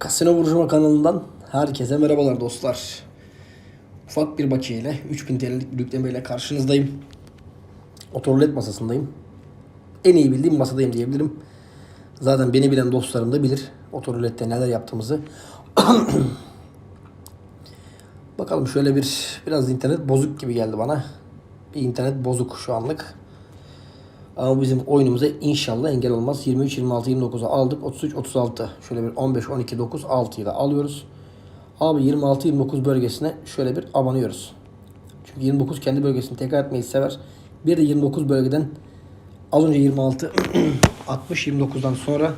Kasino Burjuva kanalından herkese merhabalar dostlar. Ufak bir bakiye ile 3000 TL'lik bir yükleme ile karşınızdayım. Otorulet masasındayım. En iyi bildiğim masadayım diyebilirim. Zaten beni bilen dostlarım da bilir. Otorulette neler yaptığımızı. Bakalım şöyle bir biraz internet bozuk gibi geldi bana. Bir internet bozuk şu anlık. Ama bizim oyunumuza inşallah engel olmaz. 23, 26, 29'a aldık. 33, 36. Şöyle bir 15, 12, 9, 6'yı da alıyoruz. Abi 26, 29 bölgesine şöyle bir abanıyoruz. Çünkü 29 kendi bölgesini tekrar etmeyi sever. Bir de 29 bölgeden az önce 26, 60, 29'dan sonra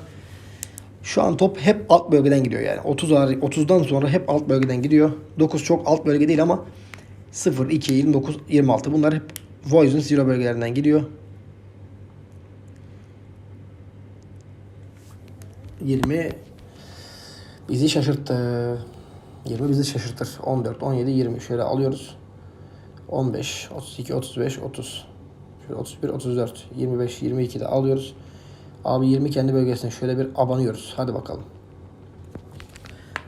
şu an top hep alt bölgeden gidiyor yani. 30 hariç- 30'dan sonra hep alt bölgeden gidiyor. 9 çok alt bölge değil ama 0, 2, 29, 26 bunlar hep Voice'un zero bölgelerinden gidiyor. 20 bizi şaşırttı. 20 bizi şaşırtır. 14, 17, 20 şöyle alıyoruz. 15, 32, 35, 30. Şöyle 31, 34, 25, 22 de alıyoruz. Abi 20 kendi bölgesine şöyle bir abanıyoruz. Hadi bakalım.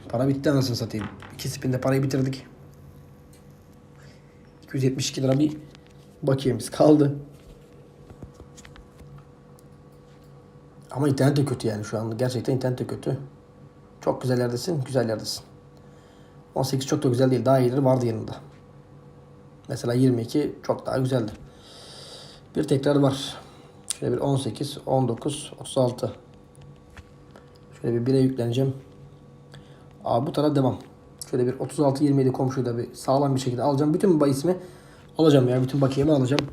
Para bitti anasını satayım. İki spinde parayı bitirdik. 272 lira bir bakiyemiz kaldı. Ama internet de kötü yani şu an. Gerçekten internet de kötü. Çok güzel yerdesin, güzel yerdesin. 18 çok da güzel değil. Daha iyileri vardı yanında. Mesela 22 çok daha güzeldi. Bir tekrar var. Şöyle bir 18, 19, 36. Şöyle bir 1'e yükleneceğim. Abi bu taraf devam. Şöyle bir 36, 27 komşuyu da bir sağlam bir şekilde alacağım. Bütün bayisimi alacağım ya. Bütün bakiyemi alacağım.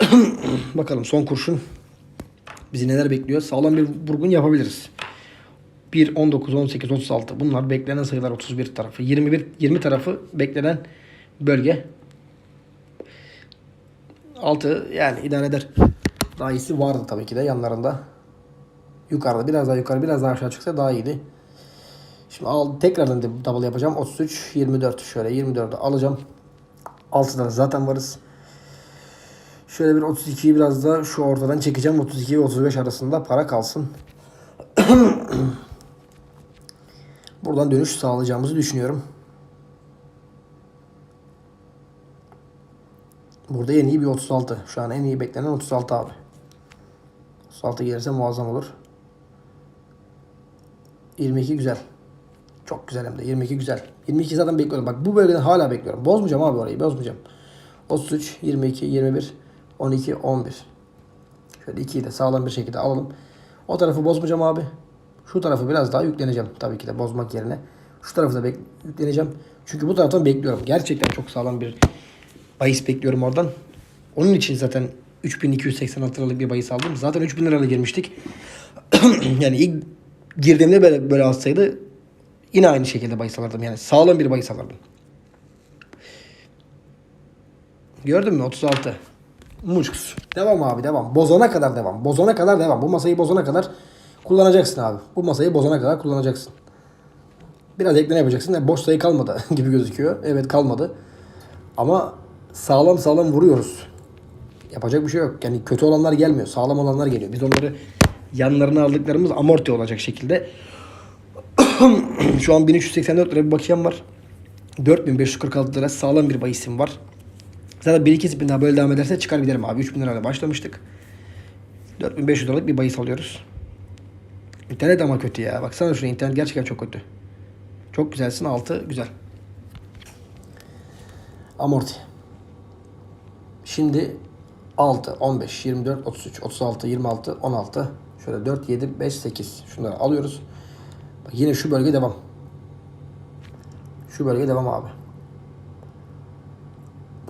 Bakalım son kurşun bizi neler bekliyor? Sağlam bir vurgun yapabiliriz. 1, 19, 18, 36. Bunlar beklenen sayılar 31 tarafı. 21, 20 tarafı beklenen bölge. 6 yani idare eder. Daha iyisi vardı tabii ki de yanlarında. Yukarıda biraz daha yukarı biraz daha aşağı çıksa daha iyiydi. Şimdi al, tekrardan double yapacağım. 33, 24 şöyle 24'ü alacağım. 6'da zaten varız. Şöyle bir 32'yi biraz da şu ortadan çekeceğim. 32 ve 35 arasında para kalsın. Buradan dönüş sağlayacağımızı düşünüyorum. Burada en iyi bir 36. Şu an en iyi beklenen 36 abi. 36 gelirse muazzam olur. 22 güzel. Çok güzel hem de. 22 güzel. 22 zaten bekliyorum. Bak bu bölgeden hala bekliyorum. Bozmayacağım abi orayı. Bozmayacağım. 33, 22, 21, 12, 11. Şöyle 2'yi de sağlam bir şekilde alalım. O tarafı bozmayacağım abi. Şu tarafı biraz daha yükleneceğim. Tabii ki de bozmak yerine. Şu tarafı da yükleneceğim. Çünkü bu taraftan bekliyorum. Gerçekten çok sağlam bir bahis bekliyorum oradan. Onun için zaten 3286 liralık bir bahis aldım. Zaten 3000 lirayla girmiştik. yani ilk girdiğimde böyle, böyle alsaydı yine aynı şekilde bahis alırdım. Yani sağlam bir bahis alırdım. Gördün mü 36. Mucks. Devam abi devam. Bozana kadar devam. Bozana kadar devam. Bu masayı bozana kadar kullanacaksın abi. Bu masayı bozana kadar kullanacaksın. Biraz ekleme yapacaksın. Yani boş sayı kalmadı gibi gözüküyor. Evet kalmadı. Ama sağlam sağlam vuruyoruz. Yapacak bir şey yok. Yani kötü olanlar gelmiyor. Sağlam olanlar geliyor. Biz onları yanlarına aldıklarımız amorti olacak şekilde. Şu an 1384 lira bir bakiyem var. 4546 lira sağlam bir bahisim var. Zaten 1-2 spin daha böyle devam ederse çıkar giderim abi. 3000 lirayla başlamıştık. 4500 liralık bir bahis alıyoruz. İnternet ama kötü ya. Baksana şuraya internet gerçekten çok kötü. Çok güzelsin. 6 güzel. Amorti. Şimdi 6, 15, 24, 33, 36, 26, 16. Şöyle 4, 7, 5, 8. Şunları alıyoruz. Bak yine şu bölge devam. Şu bölge devam abi.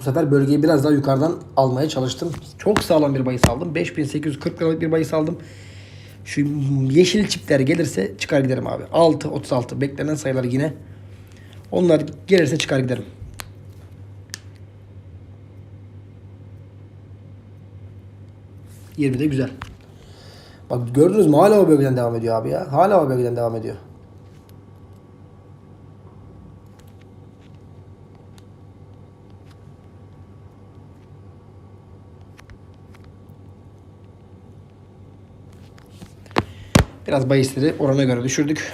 Sefer bölgeyi biraz daha yukarıdan almaya çalıştım. Çok sağlam bir bahis aldım. 5840 liralık bir bahis aldım. Şu yeşil çipler gelirse çıkar giderim abi. 6, 36 beklenen sayılar yine. Onlar gelirse çıkar giderim. Yirmi de güzel. Bak gördünüz mü hala o bölgeden devam ediyor abi ya. Hala o bölgeden devam ediyor. Biraz bahisleri orana göre düşürdük.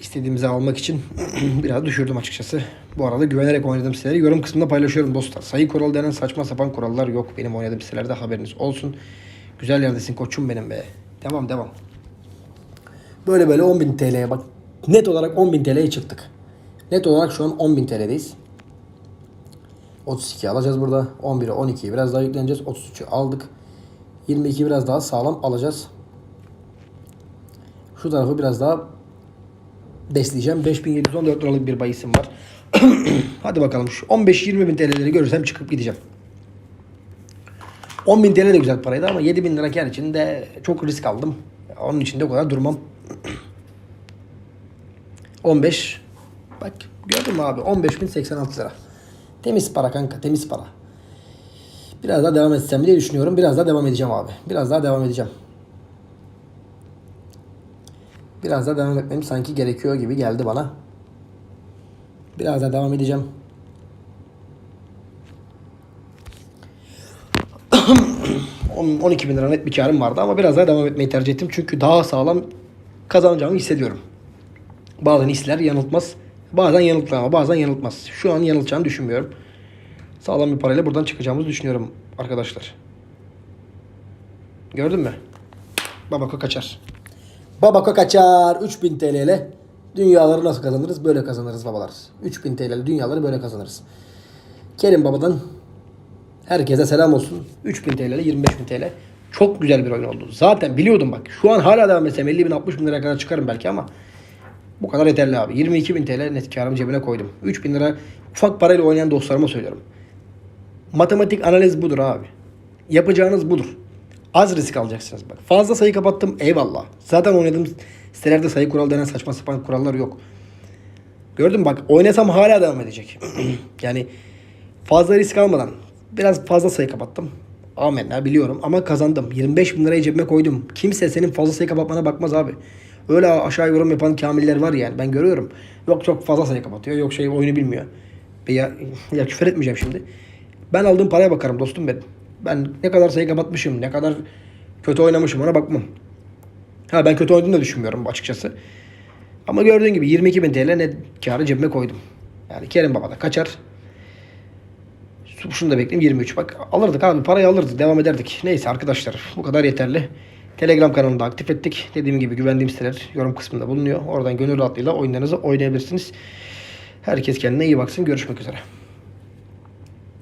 istediğimizi almak için biraz düşürdüm açıkçası. Bu arada güvenerek oynadığım siteleri yorum kısmında paylaşıyorum dostlar. Sayı kuralı denen saçma sapan kurallar yok benim oynadığım sitelerde haberiniz olsun. Güzel yerdesin koçum benim be. Devam devam. Böyle böyle 10.000 TL'ye bak. Net olarak 10.000 TL'ye çıktık. Net olarak şu an 10.000 TL'deyiz. 32 alacağız burada. 11'e 12'yi biraz daha yükleneceğiz. 33'ü aldık. 22 biraz daha sağlam alacağız. Şu tarafı biraz daha besleyeceğim. 5714 liralık bir bayisim var. Hadi bakalım şu 15-20 bin TL'leri görürsem çıkıp gideceğim. 10 bin TL de güzel paraydı ama 7 bin lira kar için de çok risk aldım. Onun için de o kadar durmam. 15 bak gördün mü abi 15 bin 86 lira. Temiz para kanka temiz para. Biraz daha devam etsem diye düşünüyorum. Biraz daha devam edeceğim abi. Biraz daha devam edeceğim. Biraz daha devam etmem sanki gerekiyor gibi geldi bana. Biraz daha devam edeceğim. On- 12 bin lira net bir karım vardı ama biraz daha devam etmeyi tercih ettim. Çünkü daha sağlam kazanacağımı hissediyorum. Bazen hisler yanıltmaz. Bazen yanıltır ama bazen yanıltmaz. Şu an yanıltacağını düşünmüyorum. Sağlam bir parayla buradan çıkacağımızı düşünüyorum arkadaşlar. Gördün mü? Babako kaçar. Babako kaçar 3000 TL ile dünyaları nasıl kazanırız? Böyle kazanırız babalar. 3000 TL ile dünyaları böyle kazanırız. Kerim babadan herkese selam olsun. 3000 TL ile 25.000 TL. Çok güzel bir oyun oldu. Zaten biliyordum bak. Şu an hala devam etsem 50 bin 60 bin liraya kadar çıkarım belki ama bu kadar yeterli abi. 22 bin TL net karımı cebine koydum. 3 bin lira ufak parayla oynayan dostlarıma söylüyorum. Matematik analiz budur abi. Yapacağınız budur. Az risk alacaksınız bak. Fazla sayı kapattım eyvallah. Zaten oynadığım sitelerde sayı kural denen saçma sapan kurallar yok. Gördün mü bak oynasam hala devam edecek. yani fazla risk almadan biraz fazla sayı kapattım. Amenna biliyorum ama kazandım. 25 bin lirayı cebime koydum. Kimse senin fazla sayı kapatmana bakmaz abi. Öyle aşağı yorum yapan kamiller var yani ben görüyorum. Yok çok fazla sayı kapatıyor. Yok şey oyunu bilmiyor. Ya, ya küfür etmeyeceğim şimdi. Ben aldığım paraya bakarım dostum benim. Ben ne kadar sayı kapatmışım, ne kadar kötü oynamışım ona bakmam. Ha ben kötü oynadığımı da düşünmüyorum açıkçası. Ama gördüğün gibi 22 bin TL net karı cebime koydum. Yani Kerim Baba da kaçar. Şunu da bekleyeyim 23 bak. Alırdık abi parayı alırdık devam ederdik. Neyse arkadaşlar bu kadar yeterli. Telegram kanalını da aktif ettik. Dediğim gibi güvendiğim siteler yorum kısmında bulunuyor. Oradan gönül rahatlığıyla oyunlarınızı oynayabilirsiniz. Herkes kendine iyi baksın. Görüşmek üzere.